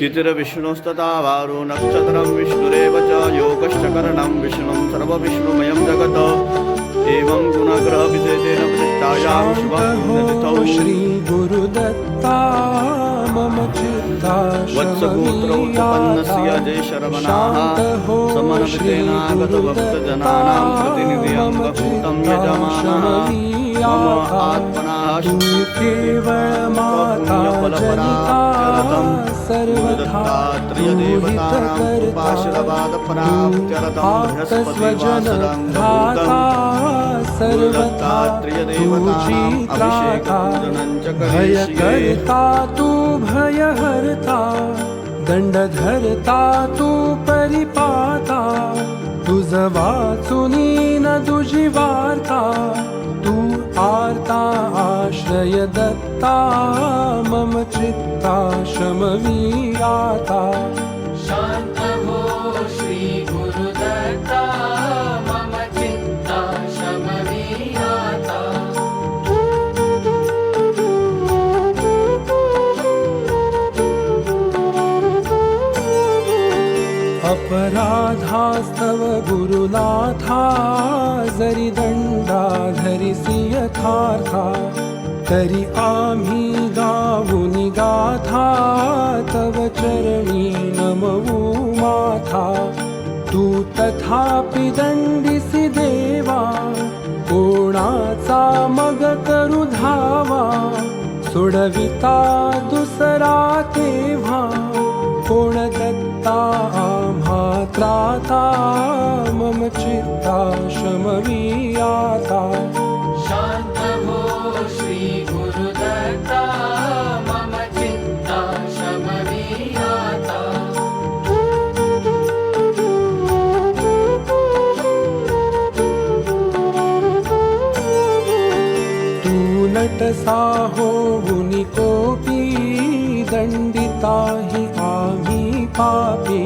तिथिर्विष्णुस्तथा वारो नक्षत्रं विष्णुरेव च योगश्च करणं विष्णुं सर्वविष्णुमयं जगत्। एवं गुणग्रहविशेषेण प्रतिष्ठायां शुभतिथौ श्री गुरुदत्ता मम चित्ता वत्सगोत्र उत्पन्नस्य जय शरवणाः समन्वितेनागतभक्तजनानां प्रतिनिधियं बभूतं यजमानः। मम आत्मनः केवल सर्वधात्महितकर्तास्वजनं धाता सर्वथा दूजिता भयकर्ता तु भयहर्ता दण्डधर्ता तु परिपाता। तुझ वाचुनी न तुझी वार्ता तू आर्ता आश्रय दत्ता मम चित्ता श्री वास्तव गुरुनाथा जरी दंडा धरिसी यथार्था तरी आम्ही गाऊनी गाथा तव चरणी नमवू माथा. तू तथापि दंडिसी देवा कोणाचा मग करू धावा? सोडविता दुसरा तेव्हा कोण दत्ता मम चित्ता शमवीयाता शान्त श्रीगुरुद तु नटसाहो गुनिकोऽपि दण्डिता हि पापी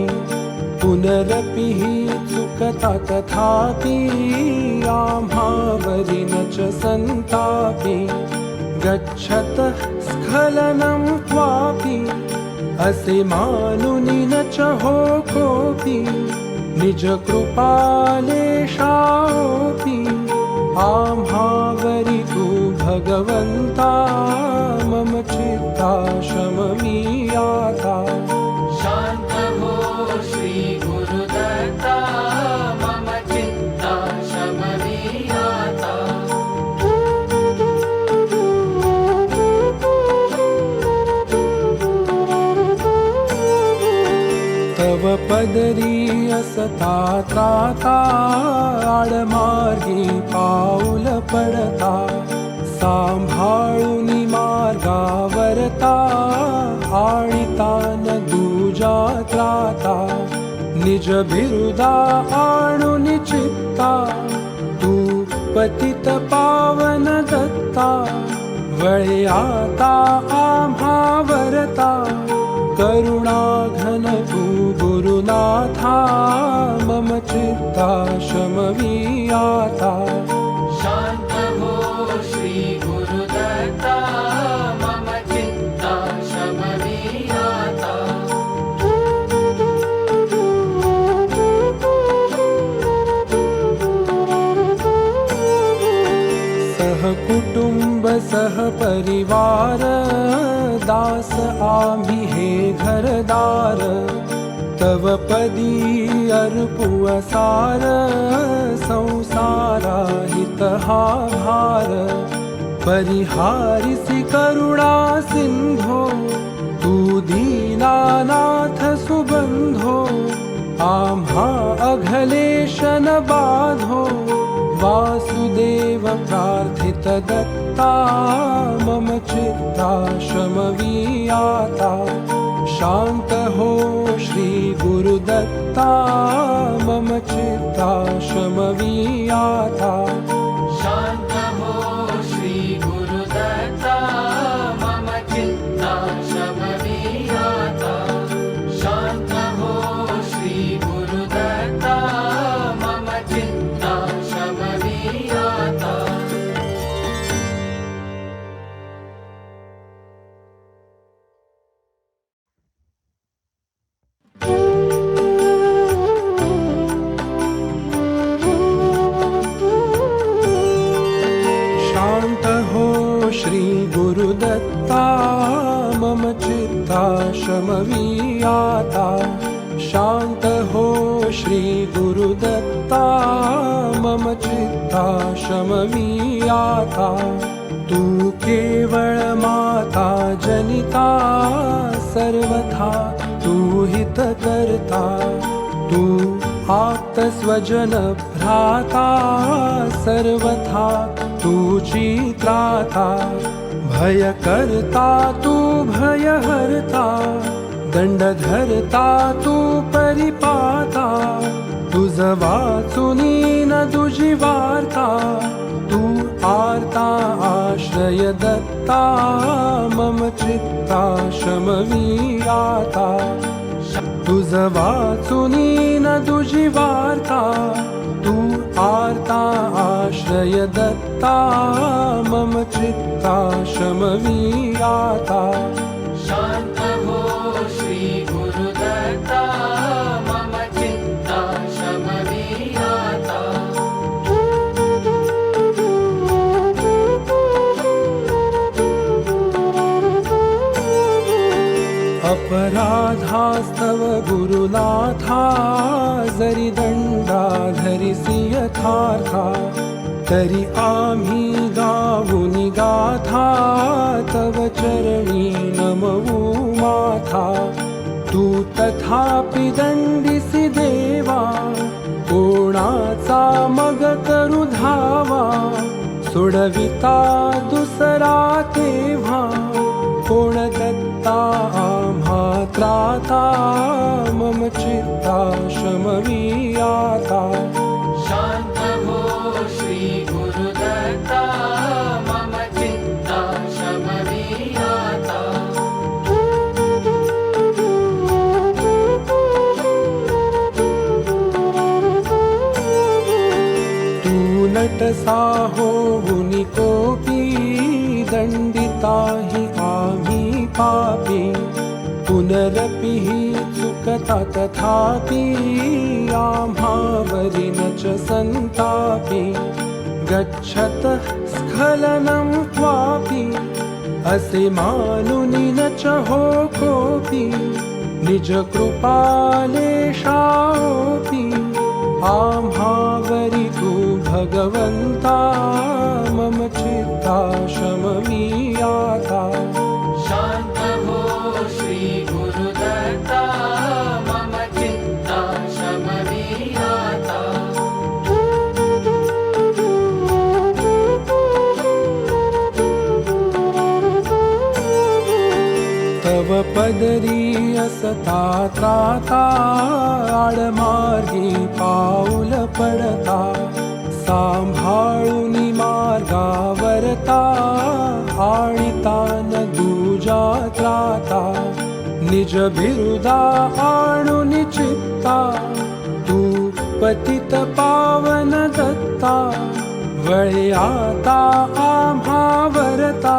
पुनरपि हि चुकता तथापि आम्हावरि न च सन्तापि गच्छत स्खलनं क्वापि असे मानुनि न च हो कोऽपि निज कृपालेशापि आम्हावरि तू भगवन्ता मम चित्ता शमवीयाता पदरी असता त्राता आडमार्गी पाऊल पडता. सांभाळूनी मार्गावरता आणिता न दूजा त्राता निज बिरुदा आणून चित्ता तू पतित पावन दत्ता. वळे आता आम्हावरता करुणाघनभूगुरुनाथा मम चित्ता शमवीयाता आम्ही हे घरदार तव पदी अर्पुवसार संसारा हित हा भार परिहारिसि करुणा सिन्धो तू दीनानाथ सुबन्धो आम्हा अघलेशन बाधो. वासुदेव प्रार्थित मम चित्ताशमवीयाता शान्तहो श्रीगुरुदत्ता मम चित्ताशमवीयाता शान्त गुरुदत्ता मम चित्ता शमवीयाता। शान्त हो श्री मम चित्ता शमवीयाता। तु केवलमाता जनिता सर्वथा तु हितकर्ता। तू आप्तस्वजनभ्राता सर्वथा तु चित्राता। भय करता तू भयहर्ता दंडधर्ता तू परिपाता तुझ वाचुनी न तुझी वार्ता तू आर्ता आश्रय दत्ता मम चित्ता शमवीराता. तुझ वाचुनी न तुझी वार्ता तू आर्ता आश्रय दत्ता मम चित्ता शमवीयाता शान्त हो श्री गुरुदत्ता मम अपराधास्तव गुरुनाथा जरी दंडा धरिसी यथार्था। तरी आम्ही गाऊनी गाथा तव चरणी नमवू माथा. तू तथापि दंडिसी देवा कोणाचा मग करू धावा. सोडविता दुसरा तेव्हा कोण दत्ता आम्हा त्राता मम चित्ता शमवीयाता शान्त चुकता तथापि आम्हावरि न च सन्तापि। गच्छत स्खलनं क्वापि असे मानुनि न च हो कोऽपि। निज कृपालेशापि आम्हावरि तू भगवन्ता मम चित्ता असता त्राता आडमार्गी पाऊल पडता सांभाळूनी मार्गावरता आणितान न दूजा त्राता निज बिरुदा आणून चित्ता तू पतित पावन दत्ता वळे आता आम्हावरता.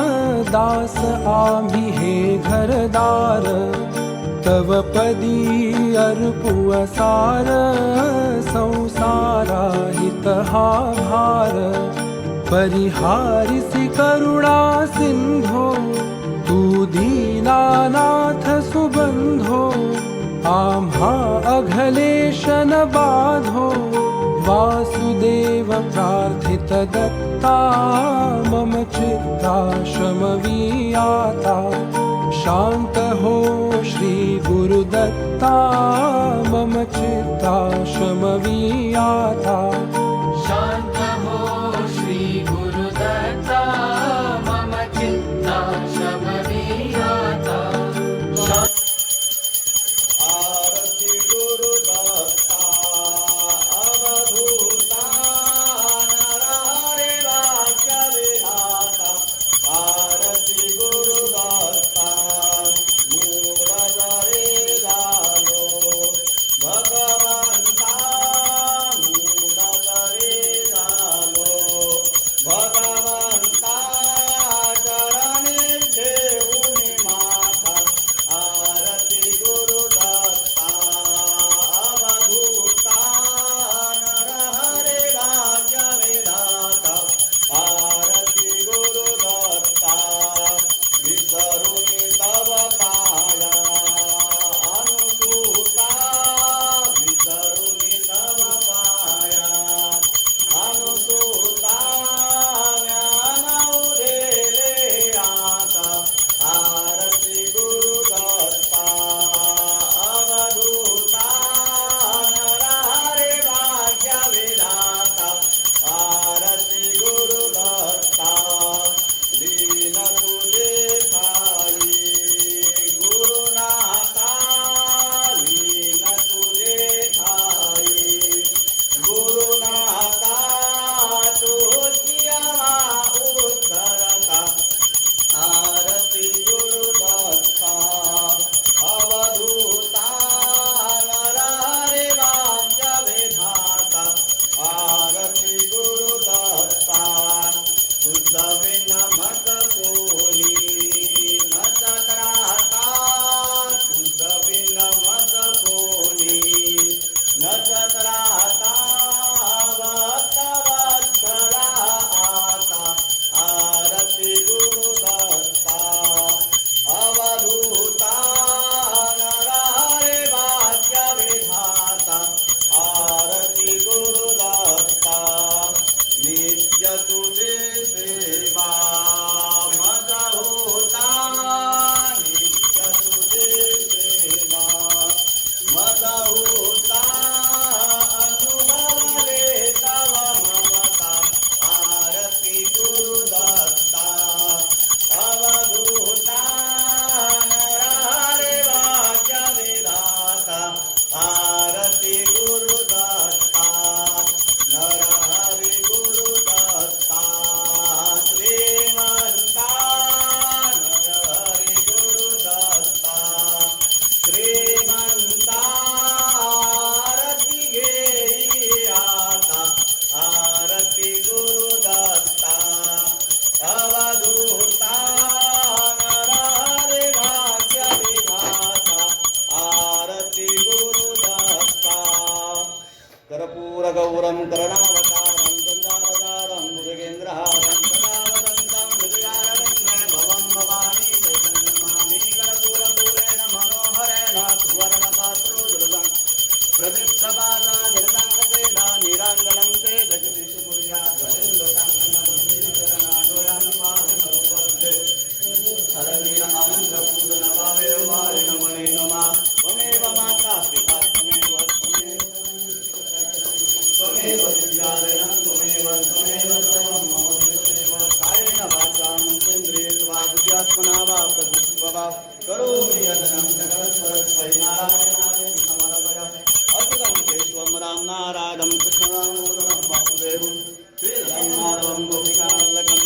दास आम्ही हे घरदार. तव पदी अर्पु असार संसारा हित हा भार. परिहारिसि करुणा सिंधो तू दीनानाथ सुबंधो आम्हा अघलेशन बाधो. वासुदेव प्रार्थित मम चित्ताशमवीयाता शान्तहो श्रीगुरुदत्ता मम चित्ताशमवीयाता கர்பூரகௌரம் கரணாவதா त्वमेव विद्यालयं त्वमेव त्वमेव सर्वं मम कायेन वा बुद्ध्यात्मना वा प्रभुत्व वा करोमि यतनं जगत्परस्मै नारायणाय समर्पयामि अच्युतं केशवं राम नारायणं कृष्णरामोदरं वासुदेवं श्रीराम माधवं गोपिकावल्लभं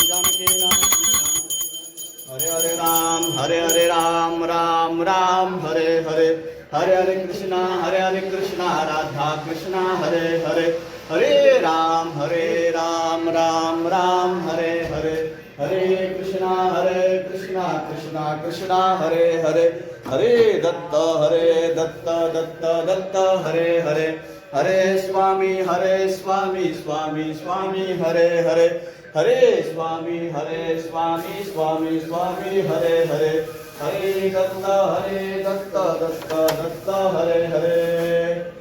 हरे हरे राम हरे हरे राम राम राम हरे हरे। हरे हरे कृष्णा हरे हरे कृष्णा राधा कृष्णा हरे हरे। हरे राम हरे राम राम राम, हरे हरे। हरे कृष्णा हरे कृष्णा कृष्णा कृष्णा, हरे हरे। हरे दत्त हरे दत्त दत्त दत्त, हरे हरे। हरे स्वामी हरे स्वामी स्वामी स्वामी, हरे हरे। हरे स्वामी हरे स्वामी स्वामी स्वामी, हरे हरे। हरे दत्त हरे दत्त दत्त दत्त, हरे हरे।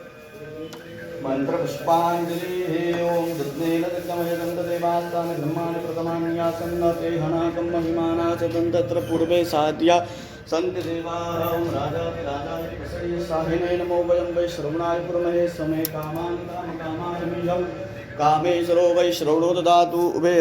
मन्त्रपुष्पाञ्जलिः ॐ दत्नेन दत्तमयदन्तदेवास्तानि ब्रह्माणि प्रथमान्यासन्नते हणाकं महिमाना च तत्र पूर्वे साध्या सन्ति देवाः ॐ साहिने नमो। वयं वै श्रवणाय पुरमहे समे कामान् कामकामाय कामेश्वरो वै श्रवणो ददातु उभे